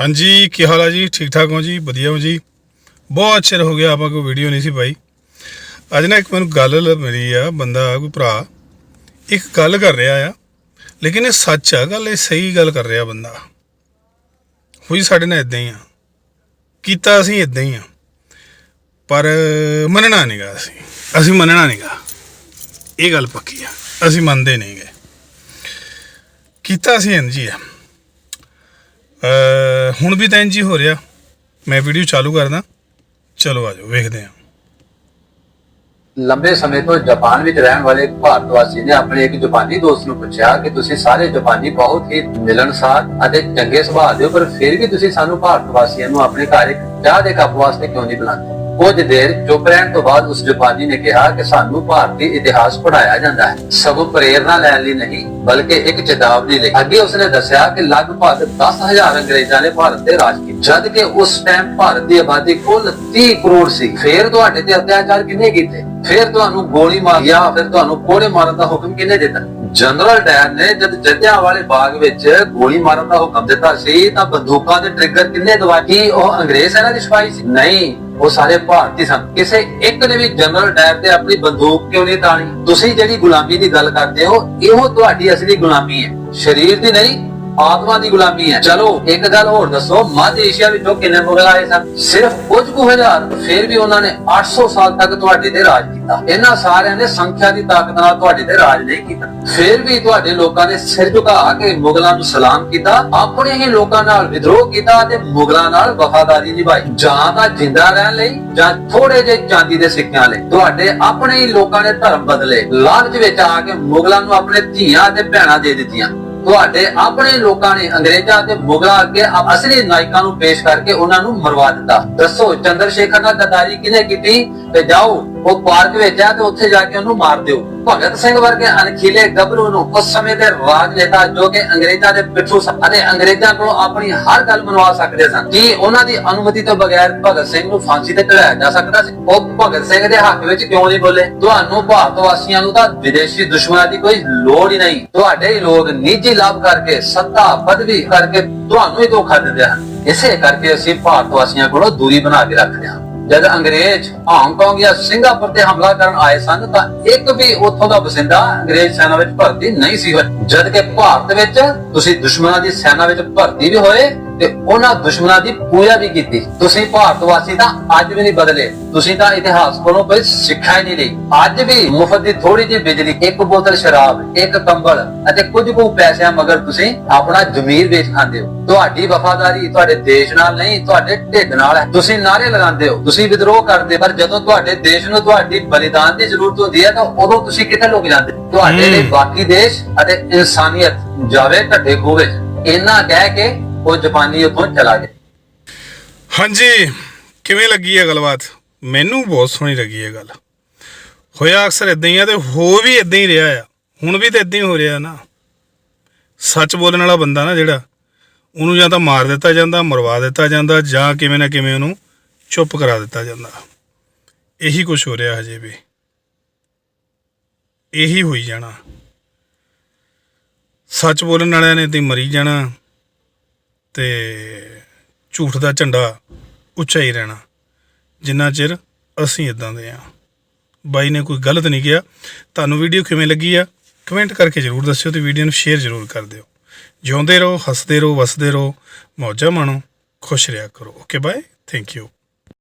ਹਾਂਜੀ, ਕੀ ਹਾਲ ਆ ਜੀ? ਠੀਕ ਠਾਕ ਹੋ ਜੀ? ਵਧੀਆ ਹੋ ਜੀ? ਬਹੁਤ ਚਿਰ ਹੋ ਗਿਆ ਆਪਾਂ ਕੋਈ ਵੀਡੀਓ ਨਹੀਂ ਸੀ ਪਾਈ। ਅੱਜ ਨਾ ਇੱਕ ਮੈਨੂੰ ਗੱਲ ਮਿਲੀ ਆ, ਬੰਦਾ, ਕੋਈ ਭਰਾ, ਇੱਕ ਗੱਲ ਕਰ ਰਿਹਾ ਆ, ਲੇਕਿਨ ਇਹ ਸੱਚ ਆ, ਗੱਲ ਇਹ ਸਹੀ ਗੱਲ ਕਰ ਰਿਹਾ ਬੰਦਾ। ਹੋਈ ਸਾਡੇ ਨਾਲ ਇਦਾਂ ਹੀ ਆ। ਕੀਤਾ ਅਸੀਂ ਇਦਾਂ ਹੀ ਆ। ਪਰ ਮੰਨਣਾ ਨਹੀਂਗਾ ਅਸੀਂ। ਅਸੀਂ ਮੰਨਣਾ ਨਹੀਂਗਾ ਇਹ ਗੱਲ ਪੱਕੀ ਆ। ਅਸੀਂ ਮੰਨਦੇ ਨਹੀਂਗੇ ਕੀਤਾ ਅਸੀਂ ਇੰਝ ਹੀ ਆ। ਹੁਣ ਵੀ ਤਾਂ ਇੰਝ ਹੀ ਹੋ ਰਿਹਾ। ਮੈਂ ਵੀਡੀਓ ਚਾਲੂ ਕਰਦਾ। ਚਲੋ ਆਜੋ ਵੇਖਦੇ ਹਾਂ। ਲੰਬੇ ਸਮੇਂ ਤੋਂ ਜਾਪਾਨ ਵਿੱਚ ਰਹਿਣ ਵਾਲੇ ਇੱਕ ਭਾਰਤ ਵਾਸੀ ਨੇ ਆਪਣੇ ਇੱਕ ਜਾਪਾਨੀ ਦੋਸਤ ਨੂੰ ਪੁੱਛਿਆ ਕਿ ਤੁਸੀਂ ਸਾਰੇ ਜਾਪਾਨੀ ਬਹੁਤ ਹੀ ਮਿਲਣਸਾਰ ਅਤੇ ਚੰਗੇ ਸੁਭਾਅ ਦੇ ਹੋ ਪਰ ਫਿਰ ਵੀ ਤੁਸੀਂ ਸਾਨੂੰ ਭਾਰਤ ਵਾਸੀਆਂ ਨੂੰ ਆਪਣੇ ਘਰ ਇੱਕ ਚਾਹ ਦੇ ਕੱਪ ਵਾਸਤੇ ਕਿਉਂ ਨਹੀਂ ਬੁਲਾਉਂਦੇ? ਕੁਝ ਦੇਰ ਚੁੱਪ ਰਹਿਣ ਤੋਂ ਬਾਅਦ ਉਸ ਜਪਾਨੀ ਨੇ ਕਿਹਾ ਕਿ ਸਾਨੂੰ ਭਾਰਤੀ ਇਤਿਹਾਸ ਪੜਾਇਆ ਜਾਂਦਾ ਹੈ। ਸਭ ਪ੍ਰੇਰਣਾ ਲੈਣ ਲਈ ਨਹੀਂ, ਬਲਕਿ ਇੱਕ ਚੇਤਾਵਨੀ ਲਈ। ਅੱਗੇ ਉਸਨੇ ਦੱਸਿਆ ਕਿ ਲਗਭਗ 10000 ਅੰਗਰੇਜ਼ਾਂ ਨੇ ਭਾਰਤ ਤੇ ਰਾਜ ਕੀਤਾ। ਜਦ ਕਿ ਉਸ ਟਾਈਮ ਭਾਰਤ ਦੀ ਆਬਾਦੀ ਕੁੱਲ 30 ਕਰੋੜ ਸੀ। ਫਿਰ ਤੁਹਾਡੇ ਤੇ ਅਤਿਆਚਾਰ ਕਿੰਨੇ ਕੀਤੇ? ਫਿਰ ਤੁਹਾਨੂੰ ਗੋਲੀ ਮਾਰ ਜਾਂ ਫਿਰ ਤੁਹਾਨੂੰ ਕੋੜੇ ਮਾਰਨ ਦਾ ਹੁਕਮ ਕਿਹਨੇ ਦਿੱਤਾ? ਜਨਰਲ ਡਾਇਰ ਨੇ ਜਦ ਜੱਜਿਆਂ ਵਾਲੇ ਬਾਗ ਵਿੱਚ ਗੋਲੀ ਮਾਰਨ ਦਾ ਹੁਕਮ ਦਿੱਤਾ ਸੀ, ਤਾਂ ਬੰਦੂਕਾਂ ਦੇ ਟ੍ਰਿਗਰ ਕਿੰਨੇ ਦਵਾਈ ਉਹ ਅੰਗਰੇਜ਼ ਸੈਨਾ ਦੇ ਸਿਪਾਹੀ ਸੀ? ਨਹੀਂ ਉਹ ਸਾਰੇ ਭਾਰਤੀ ਸਨ। ਕਿਸੇ ਇੱਕ ਨੇ ਵੀ ਜਨਰਲ ਡਾਇਰ ਤੇ ਆਪਣੀ ਬੰਦੂਕ ਕਿਉਂ ਨਹੀਂ ਤਾਣੀ ਤੁਸੀਂ ਜਿਹੜੀ ਗੁਲਾਮੀ ਦੀ ਗੱਲ ਕਰਦੇ ਹੋ, ਇਹੋ ਤੁਹਾਡੀ ਅਸਲੀ ਗੁਲਾਮੀ ਹੈ। ਸਰੀਰ ਦੀ ਨਹੀਂ ਆਤਮਾ ਦੀ ਗੁਲਾਮੀ ਹੈ। ਚਲੋ, ਇੱਕ ਗੱਲ ਹੋਰ ਦੱਸੋ, ਮੱਧ ਏਸ਼ੀਆ ਵਿੱਚੋਂ ਕਿੰਨੇ ਮੁਗਲ ਆਏ ਸਨ? ਸਿਰਫ ਕੁਝ ਕੁ ਹਜ਼ਾਰ, ਫਿਰ ਵੀ ਉਹਨਾਂ ਨੇ 800 ਸਾਲ ਤੱਕ ਤੁਹਾਡੇ ਤੇ ਰਾਜ ਕੀਤਾ। ਇਹਨਾਂ ਸਾਰਿਆਂ ਨੇ ਸੰਖਿਆ ਦੀ ਤਾਕਤ ਨਾਲ ਤੁਹਾਡੇ ਤੇ ਰਾਜ ਨਹੀਂ ਕੀਤਾ। ਫਿਰ ਵੀ ਤੁਹਾਡੇ ਲੋਕਾਂ ਨੇ ਸਿਰ ਝੁਕਾ ਕੇ ਮੁਗਲਾਂ ਨੂੰ ਸਲਾਮ ਕੀਤਾ, ਆਪਣੇ ਹੀ ਲੋਕਾਂ ਨਾਲ ਵਿਦਰੋਹ ਕੀਤਾ ਤੇ ਮੁਗਲਾਂ ਨਾਲ ਵਫਾਦਾਰੀ ਨਿਭਾਈ। ਜਾਂ ਤਾਂ ਜਿੰਦਾ ਰਹਿਣ ਲਈ, ਜਾਂ ਥੋੜੇ ਜਿਹੇ ਚਾਂਦੀ ਦੇ ਸਿੱਕਿਆਂ ਲਈ। ਤੁਹਾਡੇ ਆਪਣੇ ਹੀ ਲੋਕਾਂ ਨੇ ਧਰਮ ਬਦਲੇ। ਲਾਲਚ ਵਿੱਚ ਆ ਕੇ ਮੁਗਲਾਂ ਨੂੰ ਆਪਣੇ ਧੀਆਂ ਤੇ ਭੈਣਾਂ ਦੇ ਦਿੱਤੀਆਂ। ਤੁਹਾਡੇ ਆਪਣੇ ਲੋਕਾਂ ਨੇ ਅੰਗਰੇਜ਼ਾਂ ਤੇ ਮੁਗਲਾਂ ਅੱਗੇ ਅਸਲੀ ਨਾਇਕਾਂ ਨੂੰ ਪੇਸ਼ ਕਰਕੇ ਉਹਨਾਂ ਨੂੰ ਮਰਵਾ ਦਿੱਤਾ। ਦੱਸੋ, ਚੰਦਰ ਸ਼ੇਖਰ ਨਾਲ ਗਦਾਰੀ ਕਿਹਨੇ ਕੀਤੀ? ਤੇ ਜਾਓ ਉਹ ਪਾਰਕ ਵਿੱਚ ਆ ਤੇ ਉੱਥੇ ਜਾ ਕੇ ਉਹਨੂੰ ਮਾਰ ਦਿਓ। ਭਗਤ ਸਿੰਘ ਵਰਗੇ ਅਣਖੀਲੇ ਗੱਭਰੂ ਨੂੰ ਉਸ ਸਮੇਂ ਦੇ ਰਾਜਨੇਤਾ ਜੋ ਕਿ ਅੰਗਰੇਜ਼ਾਂ ਦੇ ਪਿੱਛੋਂ ਸਨ ਅਤੇ ਅੰਗਰੇਜ਼ਾਂ ਕੋਲ ਆਪਣੀ ਹਰ ਗੱਲ ਮਨਵਾ ਸਕਦੇ ਸਨ, ਕੀ ਉਹਨਾਂ ਦੀ ਅਨੁਮਤੀ ਤੋਂ ਬਗੈਰ ਭਗਤ ਸਿੰਘ ਨੂੰ ਫਾਂਸੀ ਤੇ ਚੜਾਇਆ ਜਾ ਸਕਦਾ ਸੀ? ਉਹ ਭਗਤ ਸਿੰਘ ਦੇ ਹੱਕ ਵਿੱਚ ਕਿਉਂ ਨਹੀਂ ਬੋਲੇ? ਤੁਹਾਨੂੰ ਭਾਰਤ ਵਾਸੀਆਂ ਨੂੰ ਤਾਂ ਵਿਦੇਸ਼ੀ ਦੁਸ਼ਮਣਾਂ ਦੀ ਕੋਈ ਲੋੜ ਹੀ ਨਹੀਂ। ਤੁਹਾਡੇ ਹੀ ਲੋਕ ਨਿੱਜੀ ਲਾਭ ਕਰਕੇ ਸੱਤਾ ਪਦਵੀ ਕਰਕੇ ਤੁਹਾਨੂੰ ਹੀ ਧੋਖਾ ਦਿੰਦੇ ਹਨ। ਇਸੇ ਕਰਕੇ ਅਸੀਂ ਭਾਰਤ ਵਾਸੀਆਂ ਕੋਲੋਂ ਦੂਰੀ ਬਣਾ ਕੇ ਰੱਖਦੇ ਹਾਂ। ਜਦ ਅੰਗਰੇਜ਼ ਹਾਂਗਕਾਂਗ ਜਾਂ ਸਿੰਗਾਪੁਰ ਤੇ ਹਮਲਾ ਕਰਨ ਆਏ ਸਨ ਤਾਂ ਇੱਕ ਵੀ ਉੱਥੋਂ ਦਾ ਵਸਿੰਦਾ ਅੰਗਰੇਜ਼ ਸੈਨਾ ਵਿੱਚ ਭਰਤੀ ਨਹੀਂ ਸੀ ਹੋਇਆ। ਜਦ ਕਿ ਭਾਰਤ ਵਿੱਚ ਤੁਸੀਂ ਦੁਸ਼ਮਣਾਂ ਦੀ ਸੈਨਾ ਵਿੱਚ ਭਰਤੀ ਵੀ ਹੋਏ ਤੇ ਉਹਨਾਂ ਦੁਸ਼ਮਣਾਂ ਦੀ ਪੂਜਾ ਵੀ ਕੀਤੀ। ਤੁਸੀਂ ਭਾਰਤ ਵਾਸੀ ਤਾਂ ਅੱਜ ਵੀ ਨਹੀਂ ਬਦਲੇ। ਤੁਸੀਂ ਤਾਂ ਇਤਿਹਾਸ ਕੋਲੋਂ ਕੋਈ ਸਿੱਖਿਆ ਹੀ ਨਹੀਂ ਲਈ। ਅੱਜ ਵੀ ਮੁਫਤ ਦੀ ਥੋੜੀ ਜਿਹੀ ਬਿਜਲੀ ਇੱਕ ਬੋਤਲ ਸ਼ਰਾਬ ਇੱਕ ਕੰਬਲ ਅਤੇ ਕੁਝ ਕੁ ਪੈਸਿਆਂ ਮਗਰ ਤੁਸੀਂ ਆਪਣਾ ਜ਼ਮੀਰ ਵੇਚ ਖਾਂਦੇ ਹੋ। ਤੁਹਾਡੀ ਵਫਾਦਾਰੀ ਤੁਹਾਡੇ ਦੇਸ਼ ਨਾਲ ਨਹੀਂ ਤੁਹਾਡੇ ਢਿੱਡ ਨਾਲ ਹੈ। ਤੁਸੀਂ ਨਾਰੇ ਲਗਾਉਂਦੇ ਹੋ ਤੁਸੀਂ ਵਿਦਰੋਹ ਕਰਦੇ ਪਰ ਜਦੋਂ ਤੁਹਾਡੇ ਦੇਸ਼ ਨੂੰ ਤੁਹਾਡੀ ਬਲੀਦਾਨ ਦੀ ਜ਼ਰੂਰਤ ਹੁੰਦੀ ਹੈ ਤਾਂ ਉਦੋਂ ਤੁਸੀਂ ਕਿੱਥੇ ਲੁਕ ਜਾਂਦੇ? ਤੁਹਾਡੇ ਲਈ ਬਾਕੀ ਦੇਸ਼ ਅਤੇ ਇਨਸਾਨੀਅਤ ਜਾਵੇ ਢੱਡੇ ਖੂਹ। ਵਿੱਚ ਇੰਨਾ ਕਹਿ ਕੇ ਉਹ ਜਾਪਾਨੀ ਉੱਥੋਂ ਚਲਾ ਗਿਆ ਹਾਂਜੀ, ਕਿਵੇਂ ਲੱਗੀ ਇਹ ਗੱਲਬਾਤ? ਮੈਨੂੰ ਬਹੁਤ ਸੋਹਣੀ ਲੱਗੀ ਇਹ ਗੱਲ। ਹੋਇਆ ਅਕਸਰ ਇਦਾਂ ਹੀ ਆ ਤੇ ਹੋ ਵੀ ਇਦਾਂ ਹੀ ਰਿਹਾ ਆ। ਹੁਣ ਵੀ ਤਾਂ ਇਦਾਂ ਹੀ ਹੋ ਰਿਹਾ ਨਾ। ਸੱਚ ਬੋਲਣ ਵਾਲਾ ਬੰਦਾ ਨਾ ਜਿਹੜਾ, ਉਹਨੂੰ ਜਾਂ ਤਾਂ ਮਾਰ ਦਿੱਤਾ ਜਾਂਦਾ, ਮਰਵਾ ਦਿੱਤਾ ਜਾਂਦਾ, ਜਾਂ ਕਿਵੇਂ ਨਾ ਕਿਵੇਂ ਉਹਨੂੰ ਚੁੱਪ ਕਰਾ ਦਿੱਤਾ ਜਾਂਦਾ। ਇਹੀ ਕੁਝ ਹੋ ਰਿਹਾ ਹਜੇ ਵੀ। ਇਹੀ ਹੋਈ ਜਾਣਾ। ਸੱਚ ਬੋਲਣ ਵਾਲਿਆਂ ਨੇ ਤੇ ਮਰੀ ਜਾਣਾ। ਤੇ ਝੂਠ ਦਾ ਝੰਡਾ ਉੱਚਾ ਹੀ ਰਹਿਣਾ। ਜਿੰਨਾ ਚਿਰ ਅਸੀਂ ਇਦਾਂ ਦੇ ਆ। ਬਾਈ ਨੇ ਕੋਈ ਗਲਤ ਨਹੀਂ ਕਿਹਾ। ਤੁਹਾਨੂੰ ਵੀਡੀਓ ਕਿਵੇਂ ਲੱਗੀ ਆ, ਕਮੈਂਟ ਕਰਕੇ ਜਰੂਰ ਦੱਸਿਓ ਤੇ ਵੀਡੀਓ ਨੂੰ ਸ਼ੇਅਰ ਜਰੂਰ ਕਰ ਦਿਓ। ਜਿਉਂਦੇ ਰਹੋ, ਹੱਸਦੇ ਰਹੋ, ਵਸਦੇ ਰਹੋ, ਮੌਜਾਂ ਮਾਣੋ, ਖੁਸ਼ ਰਿਹਾ ਕਰੋ। Okay, bye. Thank you